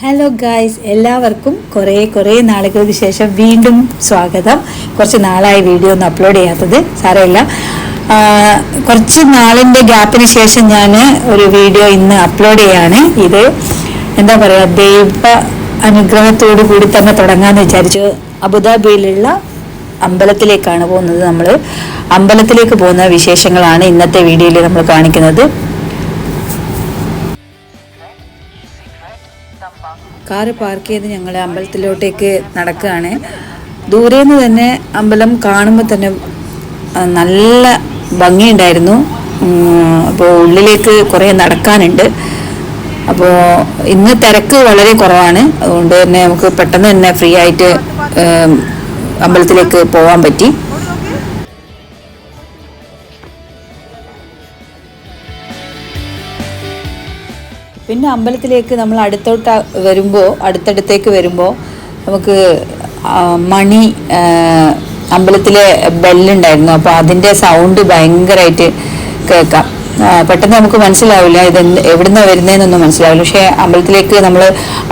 Hello guys എല്ലാവർക്കും കുറേ കുറേ നാളുകൾക്ക് ശേഷം വീണ്ടും സ്വാഗതം. കുറച്ച് നാളായി വീഡിയോ ഒന്നും അപ്ലോഡ് ചെയ്യാത്തത്. സാരമില്ല. കുറച്ച് നാളിന്റെ ഗ്യാപ്പിന് ശേഷം ഞാൻ ഒരു വീഡിയോ ഇന്ന് അപ്ലോഡ് ചെയ്യാണ്. ഇത് എന്താ പറയുക ദൈവ അനുഗ്രഹത്തോടു കൂടി തന്നെ തുടങ്ങാമെന്ന് വിചാരിച്ചു. അബുദാബിയിലുള്ള അമ്പലത്തിലേക്കാണ് പോകുന്നത് നമ്മൾ അമ്പലത്തിലേക്ക് പോകുന്ന വിശേഷങ്ങളാണ് ഇന്നത്തെ വീഡിയോയിൽ നമ്മൾ കാണിക്കുന്നത്. കാറ് പാർക്ക് ചെയ്ത് ഞങ്ങൾ അമ്പലത്തിലോട്ടേക്ക് നടക്കുകയാണ് ദൂരെ നിന്ന് തന്നെ അമ്പലം കാണുമ്പോൾ തന്നെ നല്ല ഭംഗിയുണ്ടായിരുന്നു. അപ്പോൾ ഉള്ളിലേക്ക് കുറേ നടക്കാനുണ്ട്. അപ്പോൾ ഇന്ന് തിരക്ക് വളരെ കുറവാണ്. അതുകൊണ്ട് തന്നെ നമുക്ക് പെട്ടെന്ന് തന്നെ ഫ്രീ ആയിട്ട് അമ്പലത്തിലേക്ക് പോകാൻ പറ്റി. പിന്നെ അമ്പലത്തിലേക്ക് നമ്മൾ അടുത്തോട്ട് വരുമ്പോൾ അടുത്തടുത്തേക്ക് വരുമ്പോൾ നമുക്ക് മണി അമ്പലത്തിലെ ബെല്ലുണ്ടായിരുന്നു. അപ്പോൾ അതിന്റെ സൗണ്ട് ഭയങ്കരമായിട്ട് കേൾക്കാം. പെട്ടെന്ന് നമുക്ക് മനസ്സിലാവില്ല ഇത് എന്ത് എവിടുന്നാണ് വരുന്നതെന്നൊന്നും മനസ്സിലാവില്ല. പക്ഷേ അമ്പലത്തിലേക്ക് നമ്മൾ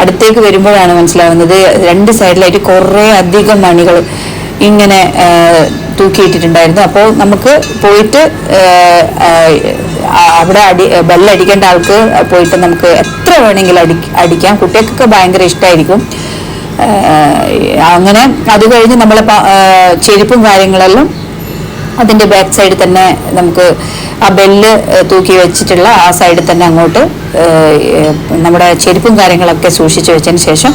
അടുത്തേക്ക് വരുമ്പോഴാണ് മനസ്സിലാവുന്നത്. രണ്ട് സൈഡിലായിട്ട് കുറേ അധികം മണികൾ ഇങ്ങനെ തൂക്കിയിട്ടിട്ടുണ്ടായിരുന്നു. അപ്പോൾ നമുക്ക് പോയിട്ട് അവിടെ അടി ബെല്ലടിക്കേണ്ട ആൾക്ക് പോയിട്ട് നമുക്ക് എത്ര വേണമെങ്കിലും അടി അടിക്കാം. കുട്ടികൾക്കൊക്കെ ഭയങ്കര ഇഷ്ടമായിരിക്കും അങ്ങനെ അത് കഴിഞ്ഞ് നമ്മൾ ചെരുപ്പും കാര്യങ്ങളെല്ലാം അതിന്റെ ബാക്ക് സൈഡിൽ തന്നെ നമുക്ക് ആ ബെല്ല് തൂക്കി വെച്ചിട്ടുള്ള ആ സൈഡിൽ തന്നെ അങ്ങോട്ട് നമ്മുടെ ചെരുപ്പും കാര്യങ്ങളൊക്കെ സൂക്ഷിച്ച് വെച്ചതിന് ശേഷം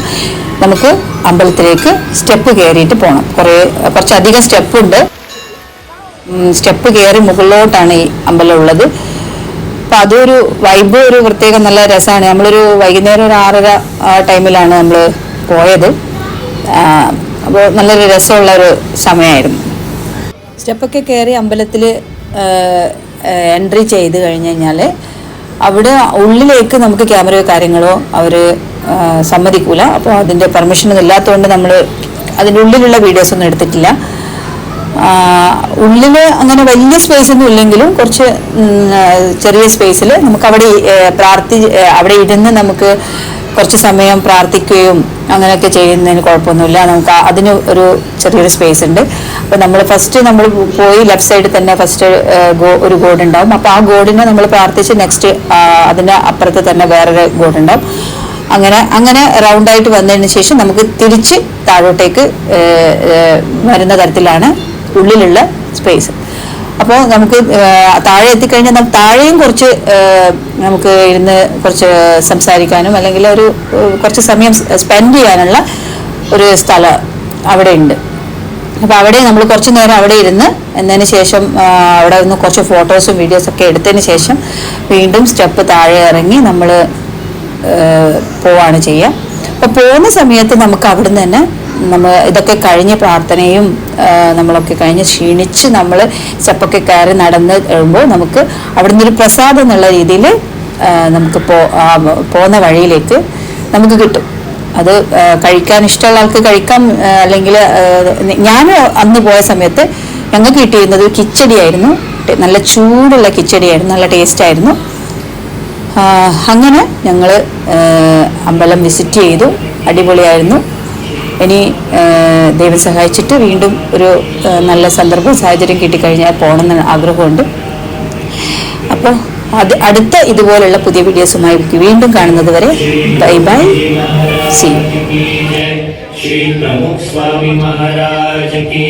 നമുക്ക് അമ്പലത്തിലേക്ക് സ്റ്റെപ്പ് കയറിയിട്ട് പോകണം കുറേ കുറച്ചധികം സ്റ്റെപ്പുണ്ട്. സ്റ്റെപ്പ് കയറി മുകളിലോട്ടാണ് ഈ അമ്പലം ഉള്ളത്. അപ്പം അതൊരു വൈബ് ഒരു പ്രത്യേക നല്ല രസമാണ്. നമ്മളൊരു വൈകുന്നേരം ഒരു ആറര ടൈമിലാണ് നമ്മൾ പോയത്. അപ്പോൾ നല്ലൊരു രസമുള്ള ഒരു സമയമായിരുന്നു സ്റ്റെപ്പൊക്കെ കയറി അമ്പലത്തിൽ എൻട്രി ചെയ്ത് കഴിഞ്ഞ് കഴിഞ്ഞാൽ അവിടെ ഉള്ളിലേക്ക് നമുക്ക് ക്യാമറയോ കാര്യങ്ങളോ അവർ സമ്മതിക്കൂല. അപ്പോൾ അതിന്റെ പെർമിഷൻ ഇല്ലാത്തതുകൊണ്ട് നമ്മൾ അതിന്റെ ഉള്ളിലുള്ള വീഡിയോസ് ഒന്നും എടുത്തിട്ടില്ല. ഉള്ളിൽ അങ്ങനെ വലിയ സ്പേസ് ഒന്നും ഇല്ലെങ്കിലും കുറച്ച് ചെറിയ സ്പേസിൽ നമുക്ക് അവിടെ പ്രാർത്ഥി അവിടെ ഇരുന്ന് നമുക്ക് കുറച്ച് സമയം പ്രാർത്ഥിക്കുകയും അങ്ങനെയൊക്കെ ചെയ്യുന്നതിന് കുഴപ്പമൊന്നുമില്ല. നമുക്ക് അതിന് ഒരു ചെറിയൊരു സ്പേസ് ഉണ്ട്. അപ്പോൾ നമ്മൾ ഫസ്റ്റ് നമ്മൾ പോയി ലെഫ്റ്റ് സൈഡിൽ തന്നെ ഫസ്റ്റ് ഒരു ഗോഡ് ഉണ്ടാവും. അപ്പോൾ ആ ഗോഡിനെ നമ്മൾ പ്രാർത്ഥിച്ച് നെക്സ്റ്റ് അതിന്റെ അപ്പുറത്ത് തന്നെ വേറൊരു ഗോഡ് ഉണ്ടാവും. അങ്ങനെ അങ്ങനെ റൗണ്ടായിട്ട് വന്നതിന് ശേഷം നമുക്ക് തിരിച്ച് താഴോട്ടേക്ക് വരുന്ന തരത്തിലാണ് ഉള്ളിലുള്ള സ്പേസ് അപ്പോൾ നമുക്ക് താഴെ എത്തിക്കഴിഞ്ഞാൽ നമുക്ക് താഴെയും കുറച്ച് നമുക്ക് ഇരുന്ന് കുറച്ച് സംസാരിക്കാനും അല്ലെങ്കിൽ ഒരു കുറച്ച് സമയം സ്പെൻഡ് ചെയ്യാനുള്ള ഒരു സ്ഥലം അവിടെ ഉണ്ട് അപ്പോൾ അവിടെ നമ്മൾ കുറച്ച് നേരം അവിടെ ഇരുന്ന് എന്നതിന് ശേഷം അവിടെ നിന്ന് കുറച്ച് ഫോട്ടോസും വീഡിയോസൊക്കെ എടുത്തതിന് ശേഷം വീണ്ടും സ്റ്റെപ്പ് താഴെ ഇറങ്ങി നമ്മൾ പോവാണ് ചെയ്യുക. അപ്പോൾ പോകുന്ന സമയത്ത് നമുക്ക് അവിടുന്ന് തന്നെ നമ്മൾ ഇതൊക്കെ കഴിഞ്ഞ് പ്രാർത്ഥനയും നമ്മളൊക്കെ കഴിഞ്ഞ് ക്ഷീണിച്ച് നമ്മൾ സ്റ്റെപ്പൊക്കെ കയറി നടന്ന് എഴുമ്പോൾ നമുക്ക് അവിടുന്ന് ഒരു പ്രസാദം എന്നുള്ള രീതിയിൽ നമുക്ക് പോ പോകുന്ന വഴിയിലേക്ക് നമുക്ക് കിട്ടും. അത് കഴിക്കാൻ ഇഷ്ടമുള്ള ആൾക്ക് കഴിക്കാം അല്ലെങ്കിൽ ഞാൻ അന്ന് പോയ സമയത്ത് ഞങ്ങൾക്ക് കിട്ടിയിരുന്നത് കിച്ചടിയായിരുന്നു. നല്ല ചൂടുള്ള കിച്ചടിയായിരുന്നു നല്ല ടേസ്റ്റ് ആയിരുന്നു. അങ്ങനെ ഞങ്ങൾ അമ്പലം വിസിറ്റ് ചെയ്തു. അടിപൊളിയായിരുന്നു. ഇനി ദൈവം സഹായിച്ചിട്ട് വീണ്ടും ഒരു നല്ല സന്ദർഭം സാഹചര്യം കിട്ടിക്കഴിഞ്ഞാൽ പോകണമെന്ന് ആഗ്രഹമുണ്ട്. അപ്പോൾ അത് അടുത്ത ഇതുപോലുള്ള പുതിയ വീഡിയോസുമായി വീണ്ടും കാണുന്നത് വരെ ബൈ ബൈ സി ശ്രീ സ്വാമി കീ